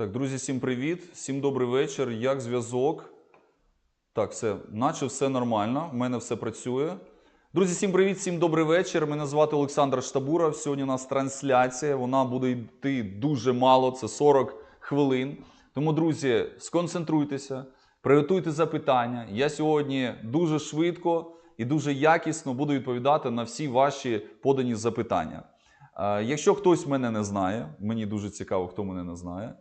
Так, друзі, всім привіт, всім добрий вечір. Як зв'язок? Так, все, наче все нормально. в мене все працює. Друзі, всім привіт, всім добрий вечір. Мене звати Олександр Штабуров. Сьогодні у нас трансляція. Вона буде йти дуже мало, це 40 хвилин. Тому, друзі, сконцентруйтеся, приготуйте запитання. Я сьогодні дуже швидко і дуже якісно буду відповідати на всі ваші подані запитання. Е, Якщо хтось мене не знає, мені дуже цікаво, хто мене не знає.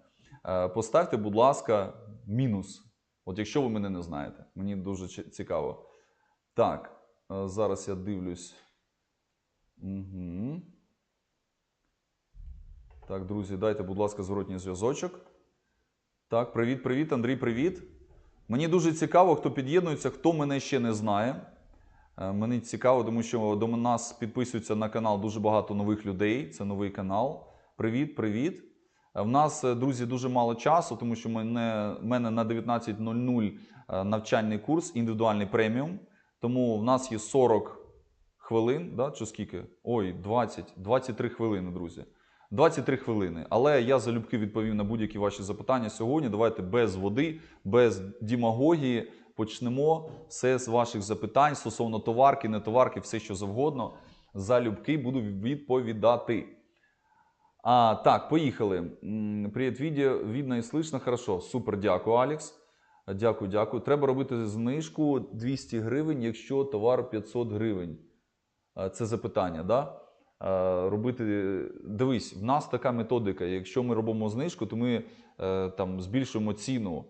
Е, Поставте, будь ласка, мінус. От якщо ви мене не знаєте, мені дуже цікаво. Так, е, зараз я дивлюсь. Угу. Так, друзі, дайте, будь ласка, зворотній зв'язочок. Так, привіт, привіт, Андрій, привіт. Мені дуже цікаво, хто під'єднується, хто мене ще не знає. Е, Мені цікаво, тому що до нас підписується на канал дуже багато нових людей. Це новий канал. Привіт, привіт. Е, В нас, е, друзі, дуже мало часу, тому що мене, в мене на 19.00 е, навчальний курс, індивідуальний преміум. Тому в нас є 40 хвилин, да, чи скільки? Ой, 20, 23 хвилини, друзі. 23 хвилини. Але я залюбки відповів на будь-які ваші запитання сьогодні. Давайте без води, без дімагогії почнемо все з ваших запитань стосовно товарки, не товарки, все що завгодно. Залюбки буду відповідати. А, так, поїхали. Привіт, відео, видно і слышно. Хорошо. Супер, дякую, Алекс. Дякую, дякую. Треба робити знижку 200 гривень, якщо товар 500 гривень. Е, Це запитання, да? Е, Робити. Дивись, в нас така методика. Якщо ми робимо знижку, то ми е, там збільшуємо ціну,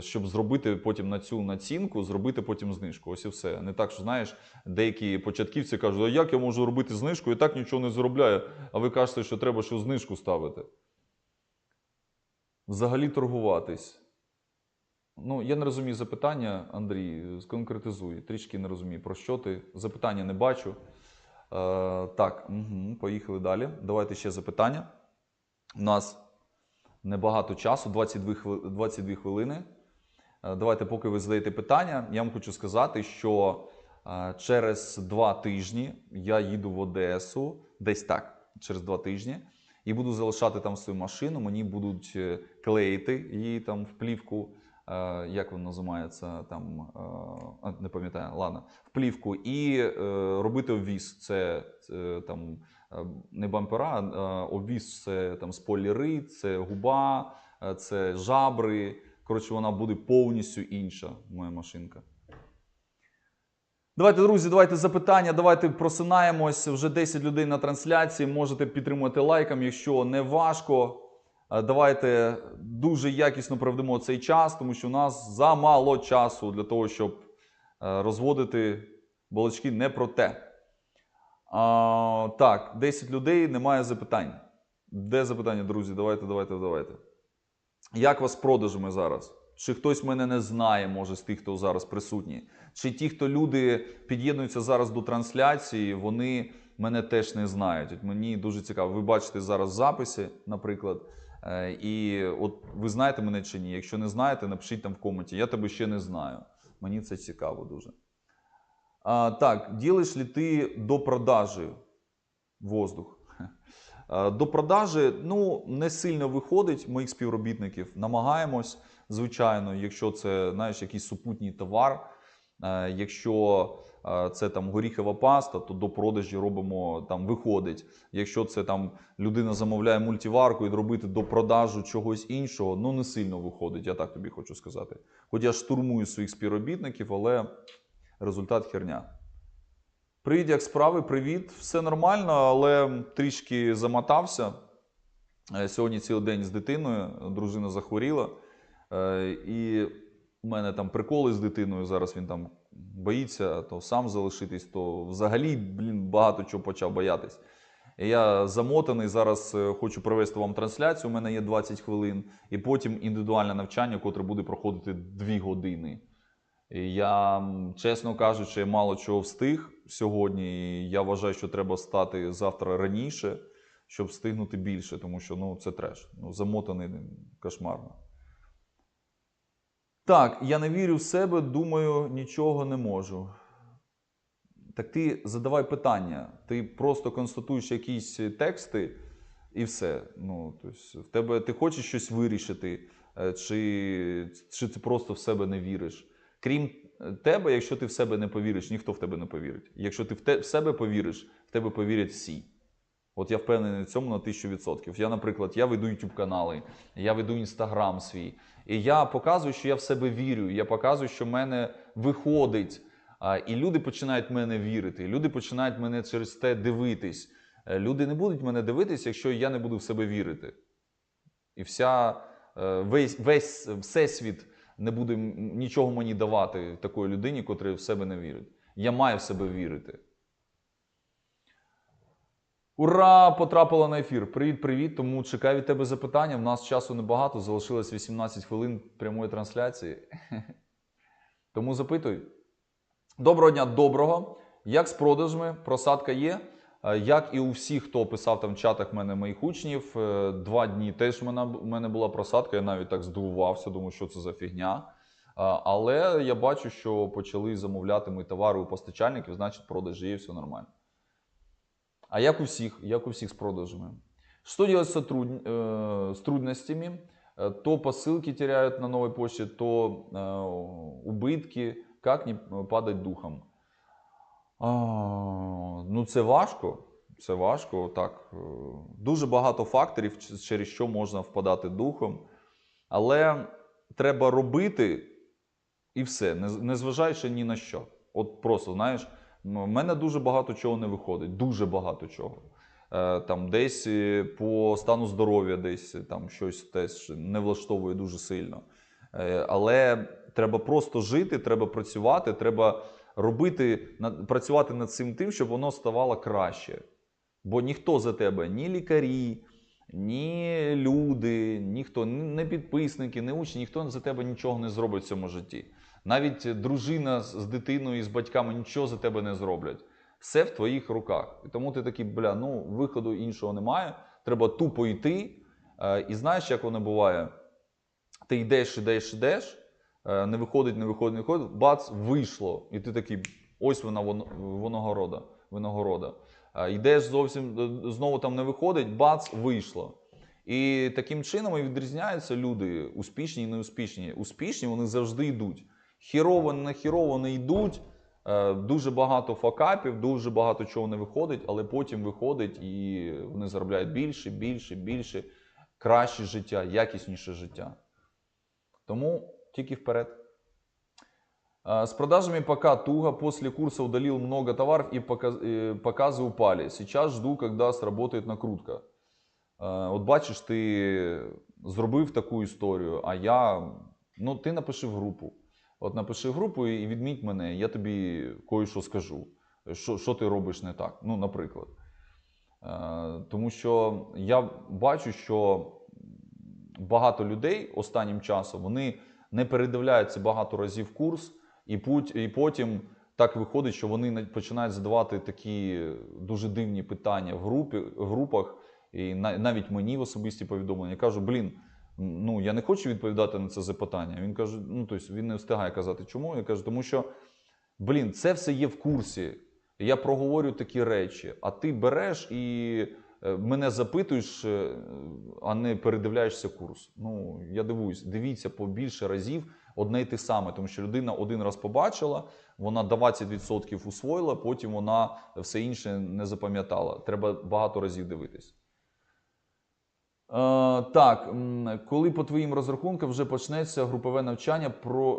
щоб зробити потім на цю націнку, зробити потім знижку. Ось і все. Не так, що знаєш, деякі початківці кажуть, а як я можу робити знижку, і так нічого не заробляю. А ви кажете, що треба що знижку ставити. Взагалі торгуватись. Ну, я не розумію запитання, Андрій, сконкретизуй. Трішки не розумію, про що ти. Запитання не бачу. Е, так, угу, поїхали далі. Давайте ще запитання. У нас небагато часу, 22, хвили- 22 хвилини. Е, Давайте, поки ви задаєте питання, я вам хочу сказати, що е, через два тижні я їду в Одесу, десь так, через два тижні, і буду залишати там свою машину. Мені будуть е, клеїти її там в плівку. Як воно називається там, не пам'ятаю, ладно, в плівку, і робити обвіз. Це, там не бампера, а е, обвіз це там спойлери, це губа, е, це жабри. Коротше, вона буде повністю інша, моя машинка. Давайте, друзі, давайте запитання, давайте просинаємось. Вже 10 людей на трансляції. Можете підтримувати лайком, якщо не важко. Е, Давайте дуже якісно проведемо цей час, тому що у нас замало часу для того, щоб е, розводити балачки не про те. А, так, 10 людей, немає запитань. Де запитання, друзі? Давайте, давайте, давайте. Як вас з продажами зараз? Чи хтось мене не знає, може, з тих, хто зараз присутній? Чи ті, хто люди під'єднуються зараз до трансляції, вони мене теж не знають? От мені дуже цікаво. Ви бачите зараз записи, наприклад. Е, І от ви знаєте мене чи ні? Якщо не знаєте, напишіть там в коменті. Я тебе ще не знаю. Мені це цікаво дуже. А, так, ділиш ли ти до продажі воздух? До продажі ну, не сильно виходить моїх співробітників. Намагаємось, звичайно, якщо це знаєш, якийсь супутній товар. Е, Якщо е, це там горіхова паста, то до продажі робимо там виходить. Якщо це там людина замовляє мультиварку і робити до продажу чогось іншого, ну не сильно виходить, я так тобі хочу сказати. Хоч я штурмую своїх співробітників, але результат херня. Привіт, як справи? Привіт. Все нормально, але трішки замотався. Е, Сьогодні цілий день з дитиною, дружина захворіла. Е, І в мене там приколи з дитиною. Зараз він там боїться, то сам залишитись, то взагалі, блін, багато чого почав боятись. Я замотаний. Зараз е, хочу провести вам трансляцію. У мене є 20 хвилин, і потім індивідуальне навчання, котре буде проходити 2 години. Я, чесно кажучи, мало чого встиг сьогодні. І я вважаю, що треба стати завтра раніше, щоб встигнути більше, тому що ну, це треш. Ну, замотаний кошмарно. Так, я не вірю в себе, думаю, нічого не можу. Так ти задавай питання. Ти просто констатуєш якісь тексти І все. Ну, тобто, в тебе ти хочеш щось вирішити, е, чи, чи ти просто в себе не віриш. Крім е, тебе, якщо ти в себе не повіриш, ніхто в тебе не повірить. Якщо ти в, те, в себе повіриш, в тебе повірять всі. От я впевнений в цьому на тисячу відсотків. Я, наприклад, я веду YouTube канали, я веду інстаграм свій. І я показую, що я в себе вірю. Я показую, що в мене виходить. І люди починають мене вірити. Люди починають мене через те дивитись. Е, Люди не будуть мене дивитись, якщо я не буду в себе вірити. І вся, е, весь, весь всесвіт не буде нічого мені давати такої людині, котра в себе не вірить. Я маю в себе вірити. Ура! Потрапила на ефір. Привіт, привіт. Тому чекаю від тебе запитання. В нас часу небагато, залишилось 18 хвилин прямої трансляції. Тому запитуй. Доброго дня, доброго. Як з продажами? Просадка є. Е, Як і у всіх, хто писав там в чатах мене моїх учнів, е, два дні теж в мене, в мене була просадка. Я навіть так здивувався, думаю, що це за фігня. Е, Але я бачу, що почали замовляти мої товари у постачальників, значить, продажі є, все нормально. А як у всіх, як у всіх с продажами? Что делать с, труд... э, с трудностями? Э, То посылки теряют на новой почте, то э, убытки. Как не падать духом? А, ну, це важко. Це важко. Так. е, Дуже багато факторів, через що можна впадати духом. Але треба робити і все, незважаючи ні на що. От просто, знаєш, в мене дуже багато чого не виходить, дуже багато чого. Е, Там десь е, по стану здоров'я, десь там щось теж не влаштовує дуже сильно. Але треба просто жити, треба працювати, треба робити, працювати над цим тим, щоб воно ставало краще. Бо ніхто за тебе, ні лікарі, ні люди, ніхто, не підписники, не учні, ніхто за тебе нічого не зробить в цьому житті. Навіть дружина з дитиною і з батьками нічого за тебе не зроблять. Все в твоїх руках. І тому ти такий, бля, ну виходу іншого немає. Треба тупо йти. Е, І знаєш, як воно буває? Ти йдеш, йдеш, йдеш, не виходить, не виходить, не виходить, бац, вийшло. І ти такий, ось вона винагорода. винагорода. Е, Йдеш зовсім е, знову там не виходить, бац, вийшло. І таким чином і відрізняються люди успішні і неуспішні. Успішні вони завжди йдуть. Хірово, не хірово не йдуть. Е, Дуже багато факапів, дуже багато чого не виходить, але потім виходить і вони заробляють більше, більше, більше, краще життя, якісніше життя. Тому тільки вперед. С продажами пока туго. После курса удалил много товаров и э, показы упали. Сейчас жду, когда сработает накрутка. От бачиш, ти зробив таку історію, а я. Ну, ти напиши в групу. От напиши в групу і відміть мене, я тобі кое-що скажу. Що, що ти робиш не так? Ну, наприклад. Тому що я бачу, що багато людей останнім часом вони не передивляються багато разів курс, і, путь, і потім так виходить, що вони починають задавати такі дуже дивні питання в групі, групах, і навіть мені в особисті повідомлення. Я кажу, блін, ну я не хочу відповідати на це запитання. Він каже, ну тобто він не встигає казати, чому. Я кажу, тому що блін, це все є в курсі. Я проговорю такі речі, а ти береш і мене запитуєш, е, а не передивляєшся курс. Ну, я дивуюсь, дивіться побільше разів одне й те саме, тому що людина один раз побачила, вона 20% усвоїла, потім вона все інше не запам'ятала. Треба багато разів дивитись. Е, так, коли по твоїм розрахункам вже почнеться групове навчання про,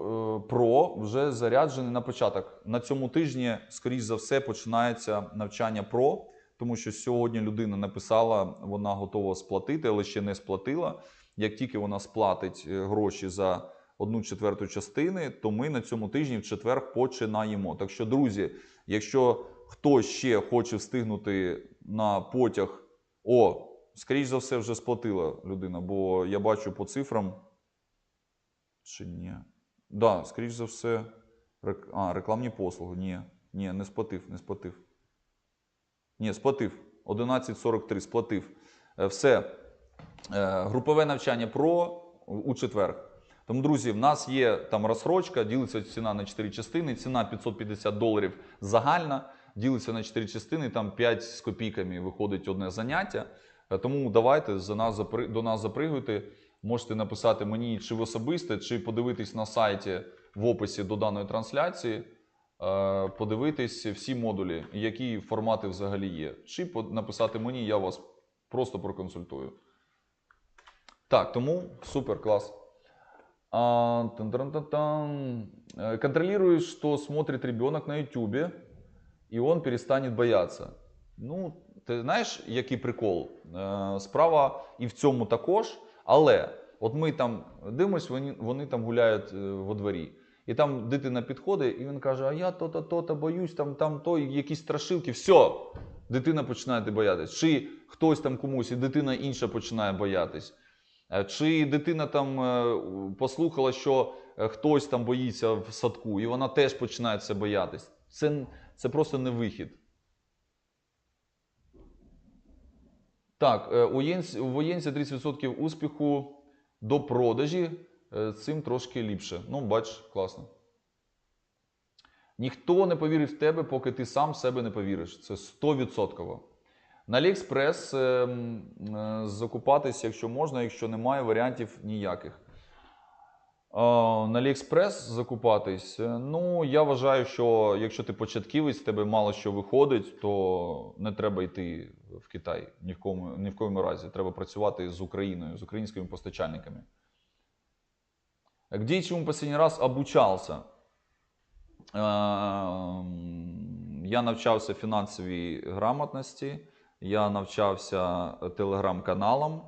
е, про вже заряджений на початок. На цьому тижні, скоріш за все, починається навчання про, тому що сьогодні людина написала, вона готова сплатити, але ще не сплатила. Як тільки вона сплатить е, гроші за одну четверту частини, то ми на цьому тижні в четвер починаємо. Так що, друзі, якщо хтось ще хоче встигнути на потяг, о, скоріш за все, вже сплатила людина, бо я бачу по цифрам. Чи ні? Да, скоріш за все. Рек... А, рекламні послуги. Ні, ні, не сплатив, не сплатив. Ні, сплатив. 11.43 сплатив. Е, Все. Е, Групове навчання про у четвер. Тому, друзі, в нас є там розсрочка, ділиться ціна на 4 частини. Ціна 550 доларів загальна, ділиться на 4 частини, там 5 з копійками виходить одне заняття. Е, Тому давайте за нас до нас запригуйте. Можете написати мені чи в особисте, чи подивитись на сайті в описі до даної трансляції, подивитись всі модулі, які формати взагалі є. Чи написати мені, я вас просто проконсультую. Так, тому супер клас. А, тан-таран-та-тан. Э, Контролируешь, что смотрит ребенок на YouTube, и он перестанет бояться. Ну, ти знаєш, який прикол? Е, Справа і в цьому також. Але от ми там дивимось, вони, вони там гуляють е, во дворі. І там дитина підходить, і він каже: А я то-то, то-то боюсь, там, там то, якісь страшилки. Все, дитина починає боятись. Чи хтось там комусь, і дитина інша починає боятись. Е, Чи дитина там е, послухала, що е, хтось там боїться в садку, і вона теж починає це боятись. Це, це просто не вихід. Так, у воєнця 30% успіху до продажі. Е, Цим трошки ліпше. Ну, бач, класно. Ніхто не повірить в тебе, поки ти сам себе не повіриш. Це 100%. На Аліекспрес е, е, закупатись, якщо можна, якщо немає варіантів ніяких. Е, На Аліекспрес закупатись. е, Ну, я вважаю, що якщо ти початківець, тебе мало що виходить, то не треба йти в Китай ні в кому, ні в коєму разі. Треба працювати з Україною, з українськими постачальниками. Где и чему последний раз обучался? Ем, Я навчався фінансовій грамотності, я навчався телеграм-каналам,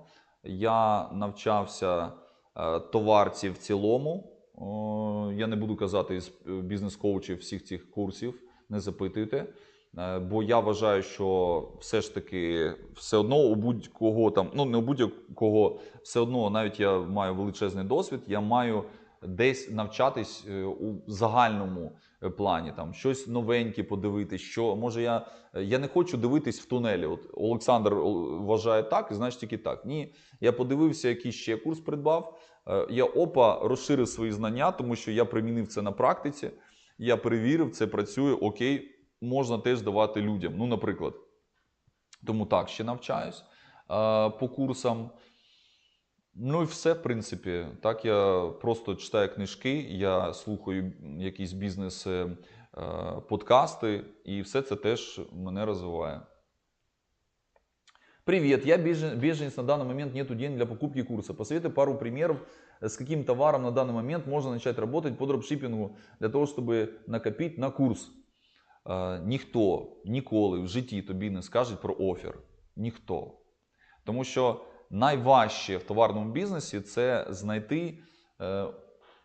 я навчався е, товарці в цілому. Я не буду казати із е, бізнес-коучів всіх цих курсів, не запитуйте. Е, Бо я вважаю, що все ж таки все одно у будь-кого там, ну не у будь-кого, все одно, навіть я маю величезний досвід, я маю десь навчатись е, у загальному е, плані, там щось новеньке подивитись. Що може я, я не хочу дивитись в тунелі. От Олександр вважає так, і значить тільки так. Ні, я подивився, який ще курс придбав. Я опа розширив свої знання, тому що я примінив це на практиці. Я перевірив, це працює. Окей, можна теж давати людям. Ну, наприклад. Тому так, ще навчаюсь е, по курсам. Ну і все, в принципі. Так, я просто читаю книжки, я слухаю якісь бізнес-подкасти, і все це теж мене розвиває. Привет, я бежен- беженец, на данный момент нету денег для покупки курса. Посоветуй пару примеров, с каким товаром на данный момент можно начать работать по дропшиппингу для того, чтобы накопить на курс. Е, Ніхто ніколи в житті тобі не скаже про офер. Ніхто. Тому що найважче в товарному бізнесі це знайти. Е,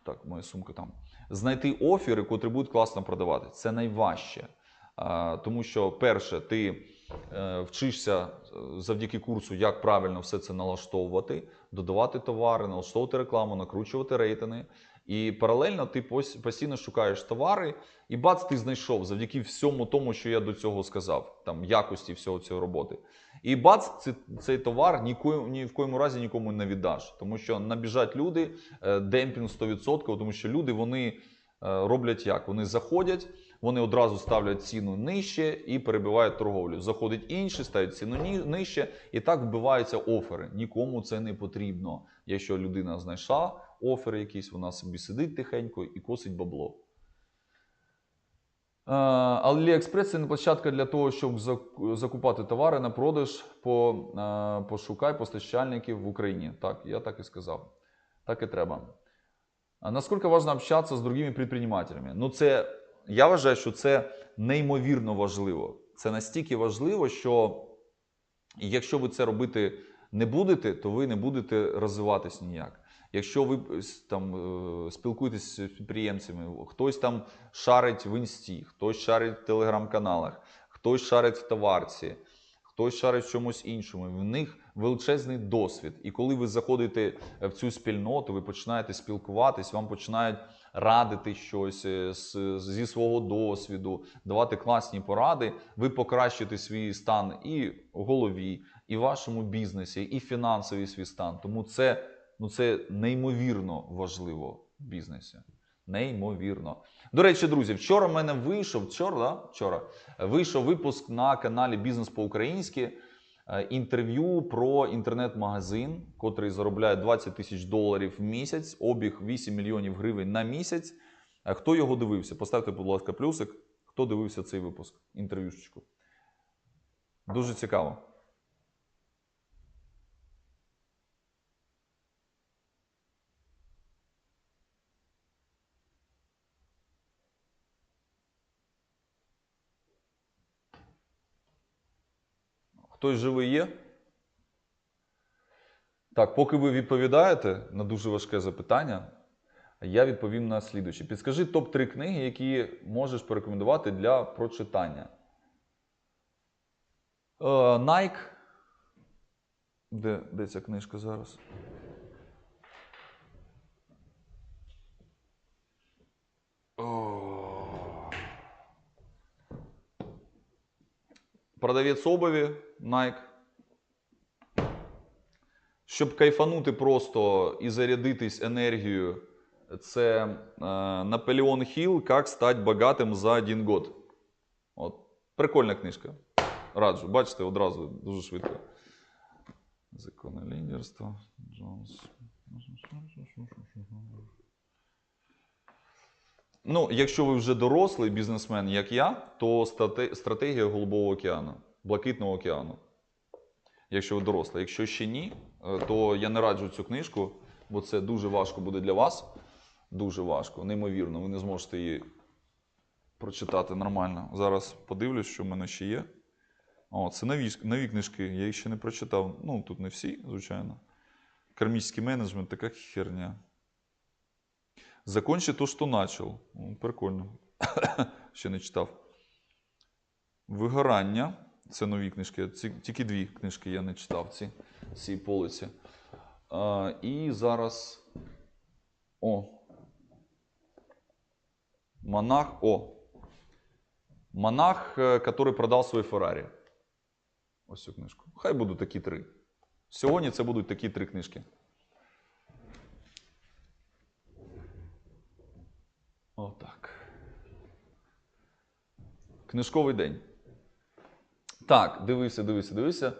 так, моя сумка там. Знайти офери, котрі будуть класно продавати. Це найважче. Е, тому що, перше, ти вчишся завдяки курсу, як правильно все це налаштовувати, додавати товари, налаштовувати рекламу, накручувати рейтинги. І паралельно ти пос- постійно шукаєш товари, і бац, ти знайшов завдяки всьому тому, що я до цього сказав, там якості всього цього роботи. І бац, цей, цей товар ні, ні в коєму разі нікому не віддаш. Тому що набіжать люди, е, демпінг 100%, тому що люди вони е, роблять як? Вони заходять, вони одразу ставлять ціну нижче і перебивають торговлю. Заходить інший, ставить ціну нижче, і так вбиваються офери. Нікому це не потрібно. Якщо людина знайшла офер якийсь, вона собі сидить тихенько і косить бабло. Е, AliExpress – це не площадка для того, щоб закупати товари на продаж. По, е, пошукай постачальників в Україні. Так, я так і сказав. Так і треба. А наскільки важливо общатися з другими підприємцями? Ну, це я вважаю, що це неймовірно важливо. Це настільки важливо, що якщо ви це робити не будете, то ви не будете розвиватись ніяк. Якщо ви е, там е, спілкуєтесь з підприємцями, хтось там шарить в інсті, хтось шарить в телеграм-каналах, хтось шарить в товарці, хтось шарить в чомусь іншому. В них величезний досвід. І коли ви заходите в цю спільноту, ви починаєте спілкуватись, вам починають радити щось е, зі свого досвіду, давати класні поради, ви покращите свій стан і в голові, і в вашому бізнесі, і фінансовий свій стан. Тому це, ну, це неймовірно важливо в бізнесі. Неймовірно. До речі, друзі, вчора в мене вийшов вчора, да? вчора, вийшов випуск на каналі Бізнес по-українськи. е, інтерв'ю про інтернет-магазин, котрий заробляє 20 тисяч доларів в місяць, обіг 8 мільйонів гривень на місяць. Е, Хто його дивився? Поставте, будь ласка, плюсик. Хто дивився цей випуск? Інтерв'юшечку. Дуже цікаво. Хтось живий є? Так, поки ви відповідаєте на дуже важке запитання, я відповім на слідуче. Підскажи топ-3 книги, які можеш порекомендувати для прочитання. Е, Nike. Де, де ця книжка зараз? Продавець обуві Nike. Щоб кайфанути просто і зарядитись енергією, це е, Наполеон Хілл Як стати багатим за один год. От. Прикольна книжка. Раджу. Бачите, одразу дуже швидко. Законне лідерство. Джонс. Ну, якщо ви вже дорослий бізнесмен, як я, то стратегія Голубого океану, Блакитного океану. Якщо ви дорослий. Якщо ще ні, е, то я не раджу цю книжку, бо це дуже важко буде для вас. Дуже важко, неймовірно. Ви не зможете її прочитати нормально. Зараз подивлюсь, що в мене ще є. О, це нові, нові книжки, я їх ще не прочитав. Ну, тут не всі, звичайно. Кармічний менеджмент, така херня. Закончи то, що начал. Прикольно. ще не читав. Вигорання. Це нові книжки. Ці, тільки дві книжки я не читав ці, ці полиці. А, і зараз. О. Монах. О. Монах, е, который продав свій Феррарі. Ось цю книжку. Хай будуть такі три. Сьогодні це будуть такі три книжки. Книжковий день. Так, дивися, дивися, дивися.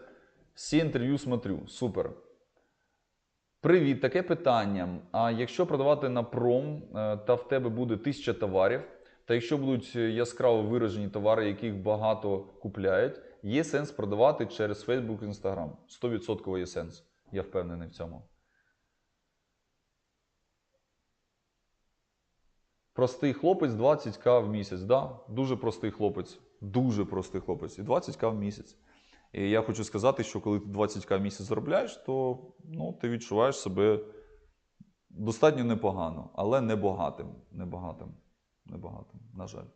Всі інтерв'ю смотрю. Супер. Привіт, таке питання. А якщо продавати на пром, е, та в тебе буде тисяча товарів, та якщо будуть яскраво виражені товари, яких багато купляють, є сенс продавати через Facebook і Instagram. 100% є сенс. Я впевнений в цьому. Простий хлопець 20к в місяць. Да? Дуже простий хлопець. Дуже простий хлопець. І 20к в місяць. І я хочу сказати, що коли ти 20к в місяць заробляєш, то ну, ти відчуваєш себе достатньо непогано, але не багатим. Не багатим. Не багатим, на жаль.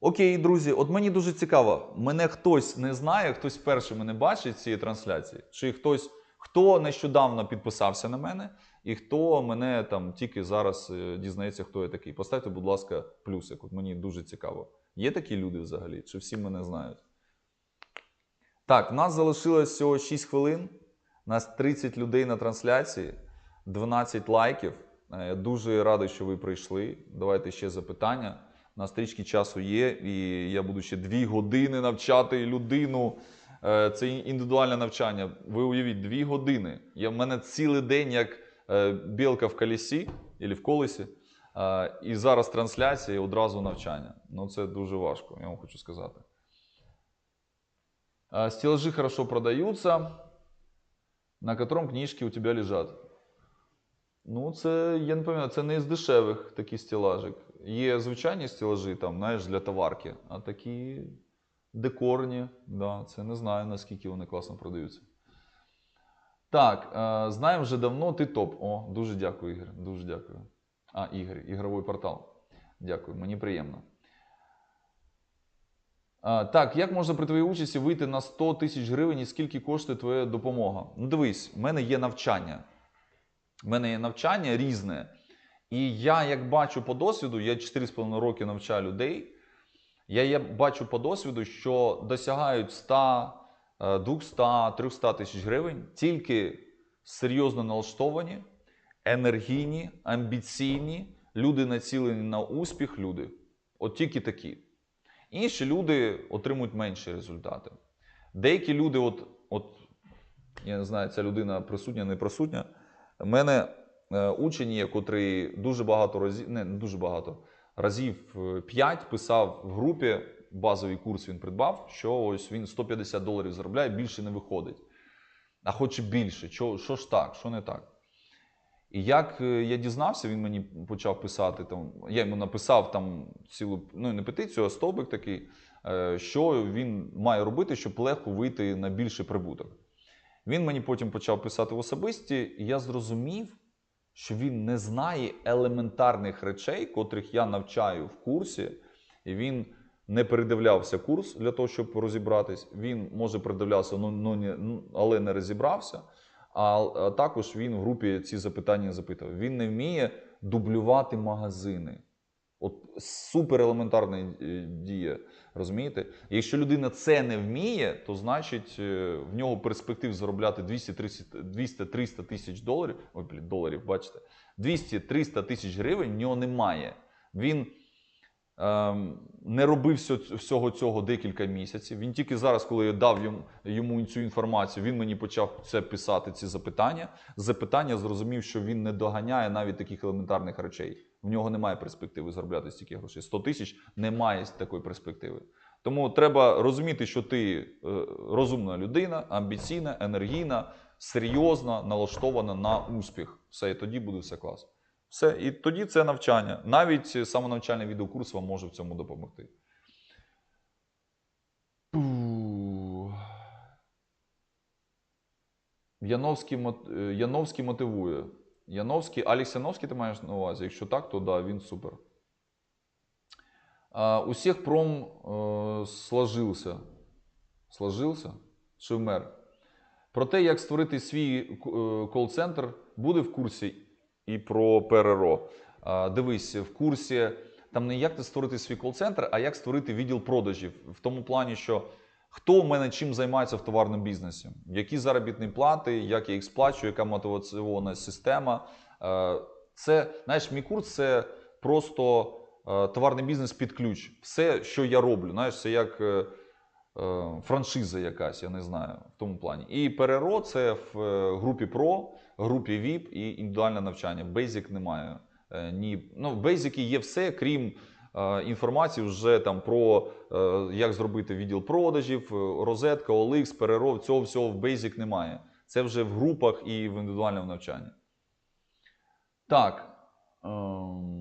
Окей, друзі, от мені дуже цікаво, мене хтось не знає, хтось перший мене бачить цієї трансляції, чи хтось, хто нещодавно підписався на мене, і хто мене там тільки зараз е, дізнається, хто я такий. Поставте, будь ласка, плюсик. От мені дуже цікаво. Є такі люди взагалі? Чи всі мене знають? Так, в нас залишилось всього 6 хвилин. У нас 30 людей на трансляції, 12 лайків. Е, дуже радий, що ви прийшли. Давайте ще запитання. У нас трішки часу є, і я буду ще 2 години навчати людину. Е, Це індивідуальне навчання. Ви уявіть, 2 години. В мене цілий день як білка в колесі або в колесі. Е, І зараз трансляція і одразу навчання. Ну це дуже важко, я вам хочу сказати. А, Стеллажи хорошо продаются, на котором книжки у тебя лежат. Ну, це, я не пам'ятаю, це не із дешевих такий стелажик. Є звичайні стелажі, там, знаєш, для товарки, а такі декорні, да, це не знаю, наскільки вони класно продаються. Так, е, знаємо вже давно, ти топ. О, дуже дякую, Ігор. Дуже дякую. А, Ігор, ігровий портал. Дякую, мені приємно. Так, як можна при твоїй участі вийти на 100 тисяч гривень і скільки коштує твоя допомога? Ну, дивись, в мене є навчання. В мене є навчання різне. І я, як бачу по досвіду, я 4,5 роки навчаю людей. Я бачу по досвіду, що досягають 100, е, 200, 300 тисяч гривень тільки серйозно налаштовані, енергійні, амбіційні, люди націлені на успіх, люди. От тільки такі. Інші люди отримують менші результати. Деякі люди, от, от я не знаю, ця людина присутня, не присутня. У мене е, учень є, котрий дуже багато разів, не, не дуже багато, разів 5 писав в групі, базовий курс він придбав, що ось він 150 доларів заробляє, більше не виходить. А хоче більше. Що, що ж так, що не так? І як е, я дізнався, він мені почав писати там. Я йому написав там цілу ну не петицію, а стовбик такий, е, що він має робити, щоб легко вийти на більший прибуток. Він мені потім почав писати в особисті, і я зрозумів, що він не знає елементарних речей, котрих я навчаю в курсі, і він не передивлявся курс для того, щоб розібратись. Він може передивлявся, ну, ну, ну, але не розібрався. А, також він в групі ці запитання запитував. Він не вміє дублювати магазини. От супер елементарна е, дія. Розумієте? Якщо людина це не вміє, то значить е, в нього перспектив заробляти 200-300 тисяч доларів. Ой, доларів, бачите, 200-300 тисяч гривень в нього немає. Він не робив всього цього декілька місяців. Він тільки зараз, коли я дав йому, йому цю інформацію, він мені почав це писати, ці запитання. Запитання зрозумів, що він не доганяє навіть таких елементарних речей. В нього немає перспективи заробляти стільки грошей. 100 тисяч немає такої перспективи. Тому треба розуміти, що ти е, розумна людина, амбіційна, енергійна, серйозна, налаштована на успіх. Все, і тоді буде все класно. Все, і тоді це навчання. Навіть самонавчальний відеокурс вам може в цьому допомогти. Яновський, е, Яновський мотивує. Яновський, Алекс Яновський ти маєш на увазі? Якщо так, то да, він супер. А, у всех пром е, сложився. Сложився? Чи вмер? Про те, як створити свій е, кол-центр, буде в курсі і про ПРРО. Дивись, в курсі там не як створити свій кол-центр, а як створити відділ продажів. В тому плані, що хто в мене чим займається в товарному бізнесі, які заробітні плати, як я їх сплачую, яка мотиваційна система. Це, знаєш, мій курс це просто товарний бізнес під ключ. Все, що я роблю, знаєш, це як. е, е, франшиза якась, я не знаю, в тому плані. І ПРРО це в е, групі PRO, групі VIP і індивідуальне навчання. Basic немає. Е, Ні, ну, в Basic є все, крім е, інформації вже там про е, як зробити відділ продажів, розетка, OLX, ПРРО, цього всього в Basic немає. Це вже в групах і в індивідуальному навчанні. Так. ем,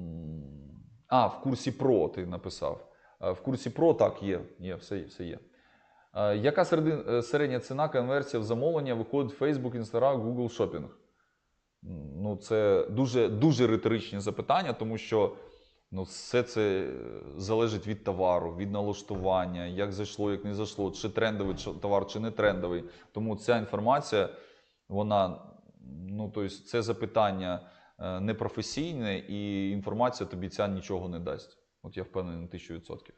А, в курсі PRO ти написав. В курсі PRO так є, є, все, все є. Яка середня ціна конверсія в замовлення виходить в Facebook, Instagram, Google Shopping? М, Ну, це дуже, дуже риторичні запитання, тому що ну, все це е, залежить від товару, від налаштування, як зайшло, як не зайшло, чи трендовий чи- товар, чи не трендовий. Тому ця інформація, вона, ну, тобто, це запитання е, непрофесійне, і інформація тобі ця нічого не дасть. От я впевнений на тисячу відсотків.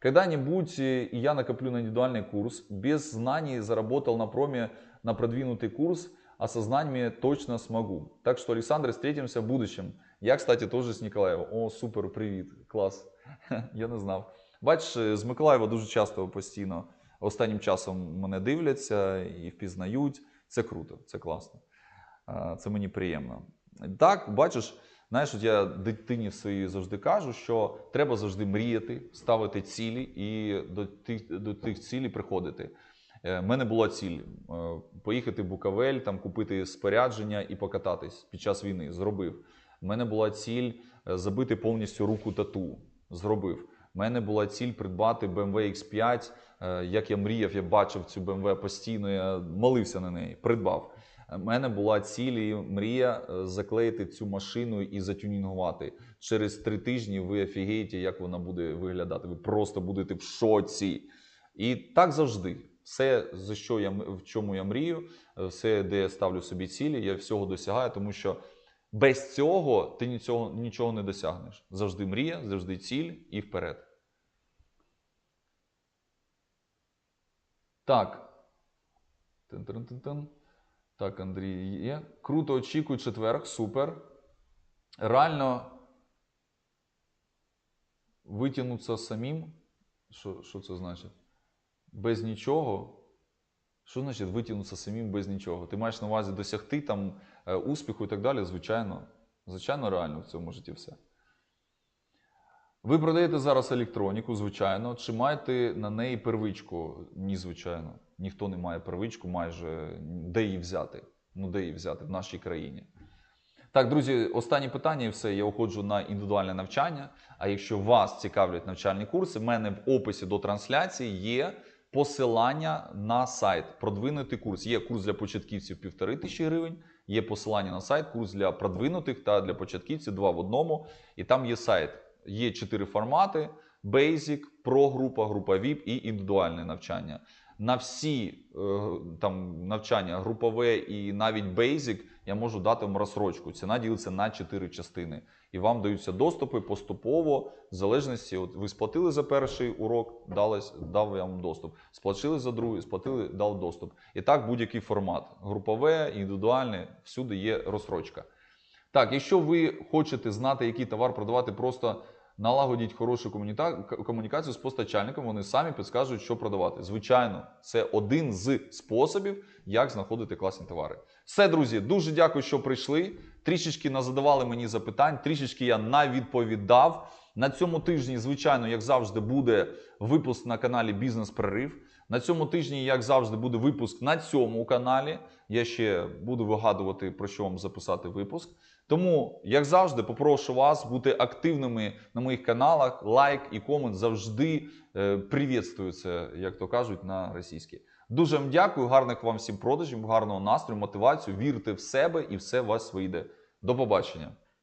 Когда-нибудь э, и я накоплю на индивидуальный курс, без знаний заработал на проме на продвинутый курс, со точно смогу. Так что, Александр, встретимся в будущем. Я, кстати, тоже с Николаева. О, супер, привіт, клас. Я не знав. Бачиш, з Миколаєва дуже часто постійно останнім часом мене дивляться і впізнають. Це круто, це класно. Це мені приємно. Так, бачиш, знаєш, от я дитині своїй завжди кажу, що треба завжди мріяти, ставити цілі і до тих, до тих цілей приходити. У мене була ціль е, поїхати в Буковель, там купити спорядження і покататись під час війни. Зробив. У мене була ціль е, забити повністю руку тату. Зробив. У мене була ціль придбати BMW X5. Е, Як я мріяв, я бачив цю BMW постійно, я молився на неї, придбав. У мене була ціль і мрія е, заклеїти цю машину і затюнінгувати. Через три тижні ви офігієте, як вона буде виглядати. Ви просто будете в шоці. І так завжди. Все, за що я в чому я мрію, е, все, де я ставлю собі цілі, я всього досягаю, тому що без цього ти нічого, нічого не досягнеш. Завжди мрія, завжди ціль і вперед. Так. Так, Андрій є. Круто, очікую четверг, супер. Реально витягнутися самим. Що, що це значить? Без нічого. Що значить витягнутися самим без нічого? Ти маєш на увазі досягти там е, успіху і так далі? Звичайно. Звичайно, реально в цьому житті все. Ви продаєте зараз електроніку, звичайно. Чи маєте на неї первичку? Ні, звичайно. Ніхто не має первичку, майже де її взяти? Ну, де її взяти в нашій країні? Так, друзі, останнє питання і все. Я уходжу на індивідуальне навчання. А якщо вас цікавлять навчальні курси, в мене в описі до трансляції є посилання на сайт. Продвинутий курс. Є курс для початківців півтори тисячі гривень. Є посилання на сайт, курс для продвинутих та для початківців два в одному. І там є сайт. Є чотири формати: Basic, Pro група, група VIP і індивідуальне навчання. На всі е, там навчання групове і навіть Basic я можу дати вам розсрочку. Ціна ділиться на 4 частини. І вам даються доступи поступово, в залежності. От ви сплатили за перший урок, дали, дав вам доступ. Сплатили за другий, сплатили, дав доступ. І так будь-який формат. Групове, індивідуальне, всюди є розсрочка. Так, якщо ви хочете знати, який товар продавати, просто налагодіть хорошу комунікацію з постачальником, вони самі підскажуть, що продавати. Звичайно, це один з способів, як знаходити класні товари. Все, друзі, дуже дякую, що прийшли. Трішечки назадавали мені запитань, трішечки я навідповідав. На цьому тижні, звичайно, як завжди, буде випуск на каналі Бізнес Прорив. На цьому тижні, як завжди, буде випуск на цьому каналі. Я ще буду вигадувати, про що вам записати випуск. Тому, як завжди, попрошу вас бути активними на моїх каналах. Лайк і комент завжди е, привітствуються, як то кажуть, на російській. Дуже вам дякую, гарних вам всім продажів, гарного настрою, мотивацію. Вірте в себе і все у вас вийде. До побачення.